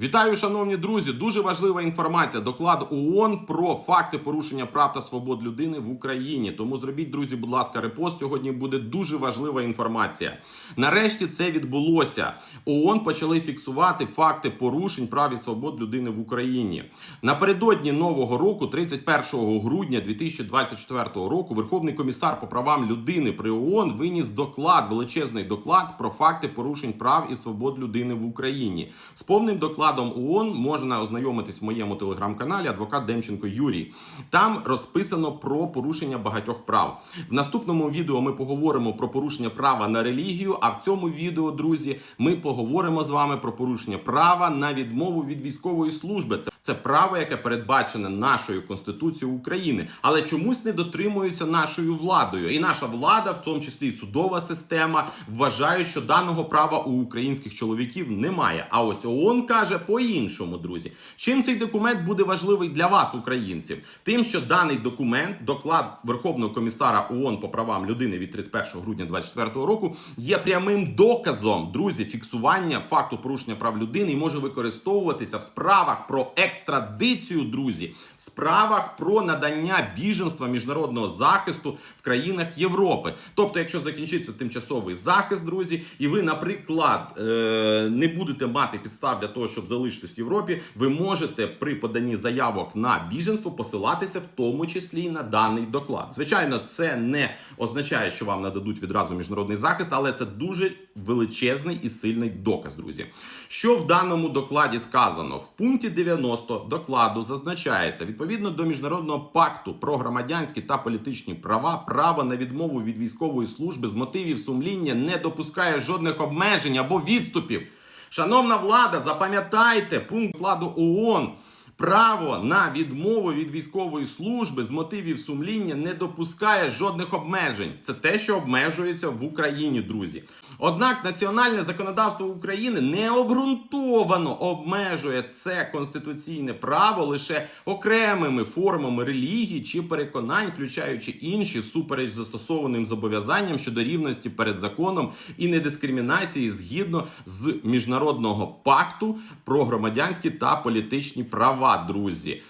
Вітаю, шановні друзі! Дуже важлива інформація. Доклад ООН про факти порушення прав та свобод людини в Україні. Тому зробіть, друзі, будь ласка, репост. Сьогодні буде дуже важлива інформація. Нарешті це відбулося. ООН почали фіксувати факти порушень прав і свобод людини в Україні. Напередодні нового року, 31 грудня 2024 року, Верховний комісар по правам людини при ООН виніс доклад, величезний доклад про факти порушень прав і свобод людини в Україні. З повним докладом ООН можна ознайомитись в моєму телеграм-каналі адвокат Демченко Юрій. Там розписано про порушення багатьох прав. В наступному відео ми поговоримо про порушення права на релігію. А в цьому відео, друзі, ми поговоримо з вами про порушення права на відмову від військової служби. Це це право, яке передбачене нашою конституцією України, але чомусь не дотримується нашою владою. І наша влада, в тому числі і судова система, вважають, що даного права у українських чоловіків немає. А ось ООН каже по-іншому, друзі. Чим цей документ буде важливий для вас, українців? Тим, що даний документ, доклад Верховного комісара ООН по правам людини від 31 грудня 2024 року, є прямим доказом, друзі, фіксування факту порушення прав людини і може використовуватися в справах про екстрадицію, друзі, в справах про надання біженства міжнародного захисту в країнах Європи. Тобто, якщо закінчиться тимчасовий захист, друзі, і ви, наприклад, е, не будете мати підстав для того, щоб залишитись в Європі, ви можете при поданні заявок на біженство посилатися в тому числі і на даний доклад. Звичайно, це не означає, що вам нададуть відразу міжнародний захист, але це дуже величезний і сильний доказ, друзі. Що в даному докладі сказано? В пункті 90 докладу зазначається відповідно до міжнародного пакту про громадянські та політичні права, право на відмову від військової служби з мотивів сумління не допускає жодних обмежень або відступів. Шановна влада, запам'ятайте пункт докладу ООН. Право на відмову від військової служби з мотивів сумління не допускає жодних обмежень. Це те, що обмежується в Україні, друзі. Однак національне законодавство України не обґрунтовано обмежує це конституційне право лише окремими формами релігії чи переконань, включаючи інші всупереч застосованим зобов'язанням щодо рівності перед законом і недискримінації згідно з міжнародного пакту про громадянські та політичні права, друзі.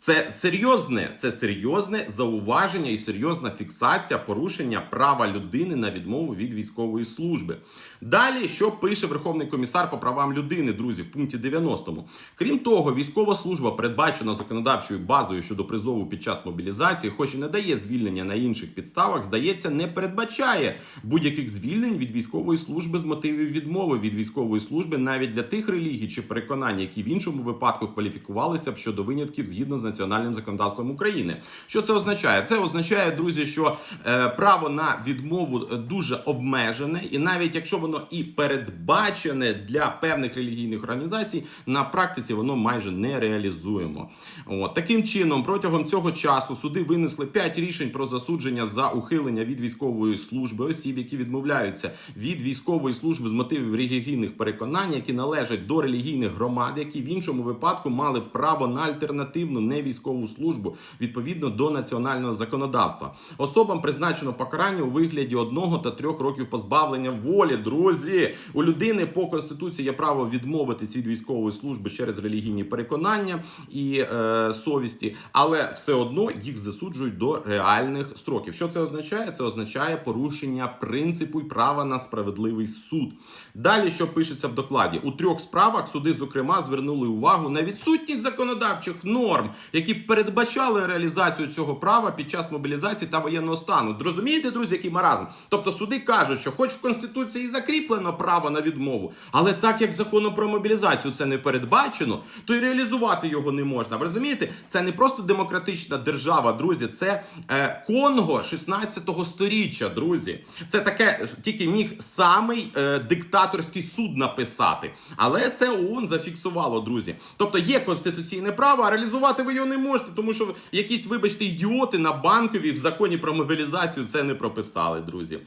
Це серйозне, це серйозне зауваження і серйозна фіксація порушення права людини на відмову від військової служби. Далі, що пише Верховний комісар по правам людини, друзі, в пункті 90. Крім того, військова служба передбачена законодавчою базою щодо призову під час мобілізації, хоч і не дає звільнення на інших підставах, здається, не передбачає будь-яких звільнень від військової служби з мотивів відмови від військової служби навіть для тих релігій чи переконань, які в іншому випадку кваліфікувалися б щодо винятків згідно з національним законодавством України. Що це означає? Це означає, друзі, що е, право на відмову дуже обмежене, і навіть якщо воно і передбачене для певних релігійних організацій, на практиці воно майже не реалізуємо. От таким чином, протягом цього часу суди винесли 5 рішень про засудження за ухилення від військової служби осіб, які відмовляються від військової служби з мотивів релігійних переконань, які належать до релігійних громад, які в іншому випадку мали право на альтернативну невійськову службу відповідно до національного законодавства. Особам призначено покарання у вигляді одного та трьох років позбавлення волі. Друзі, у людини по конституції є право відмовитись від військової служби через релігійні переконання і е, совісті, але все одно їх засуджують до реальних строків. Що це означає? Це означає порушення принципу і права на справедливий суд. Далі, що пишеться в докладі, у трьох справах суди, зокрема, звернули увагу на відсутність законодавчих норм, які передбачали реалізацію цього права під час мобілізації та воєнного стану. Розумієте, друзі, який маразм? Тобто суди кажуть, що хоч в конституції закріплено право на відмову, але так як законом про мобілізацію це не передбачено, то й реалізувати його не можна. Ви розумієте, це не просто демократична держава, друзі, це е, Конго 16-го сторіччя, друзі. Це таке тільки міг самий е, диктаторський суд написати. Але це ООН зафіксувало, друзі. Тобто є конституційне право, а реалізувати ви його не можете, тому що якісь, вибачте, ідіоти на банковій в законі про мобілізацію це не прописали, друзі.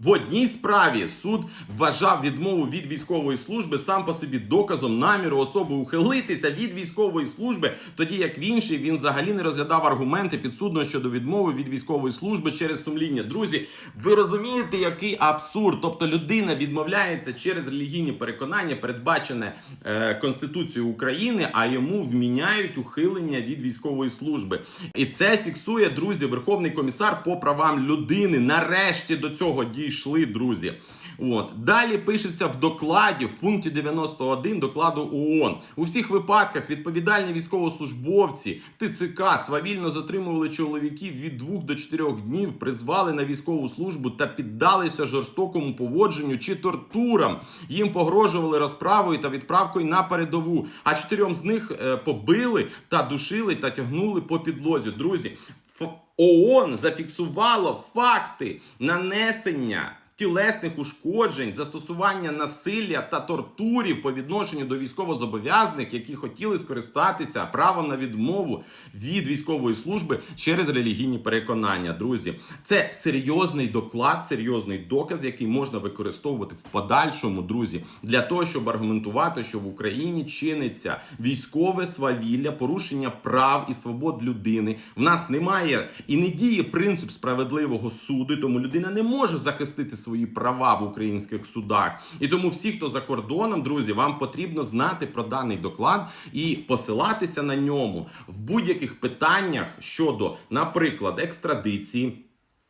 В одній справі суд вважав відмову від військової служби сам по собі доказом наміру особи ухилитися від військової служби, тоді як в іншій він взагалі не розглядав аргументи підсудного щодо відмови від військової служби через сумління. Друзі, ви розумієте, який абсурд? Тобто людина відмовляється через релігійні переконання, передбачене е, Конституцією України, а йому вміняють ухилення від військової служби. І це фіксує друзі, Верховний комісар по правам людини. Нарешті до цього дійшли, друзі. От далі пишеться в докладі в пункті 91 докладу ООН. У всіх випадках відповідальні військовослужбовці ТЦК свавільно затримували чоловіків від 2 до 4 днів, призвали на військову службу та піддалися жорстокому поводженню чи тортурам. Їм погрожували розправою та відправкою на передову. А чотирьом з них е, побили та душили та тягнули по підлозі. Друзі, ООН зафіксувало факти нанесення. Тілесних ушкоджень, застосування насилля та тортурів по відношенню до військовозобов'язаних, які хотіли скористатися правом на відмову від військової служби через релігійні переконання. Друзі, це серйозний доклад, серйозний доказ, який можна використовувати в подальшому, друзі, для того, щоб аргументувати, що в Україні чиниться військове свавілля, порушення прав і свобод людини. В нас немає і не діє принцип справедливого суду, тому людина не може захистити свої права в українських судах. І тому всі, хто за кордоном, друзі, вам потрібно знати про даний доклад і посилатися на ньому в будь-яких питаннях щодо, наприклад, екстрадиції.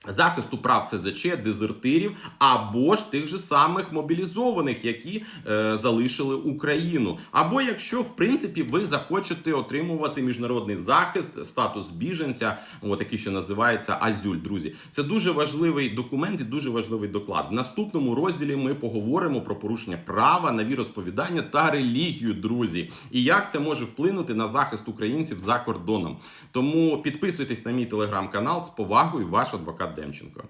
Захисту прав СЗЧ, дезертирів або ж тих же самих мобілізованих, які е, залишили Україну. Або якщо в принципі ви захочете отримувати міжнародний захист, статус біженця, от який ще називається Азюль. Друзі, це дуже важливий документ і дуже важливий доклад. В наступному розділі ми поговоримо про порушення права на віросповідання та релігію, друзі, і як це може вплинути на захист українців за кордоном. Тому підписуйтесь на мій телеграм-канал з повагою, ваш адвокат Демченко.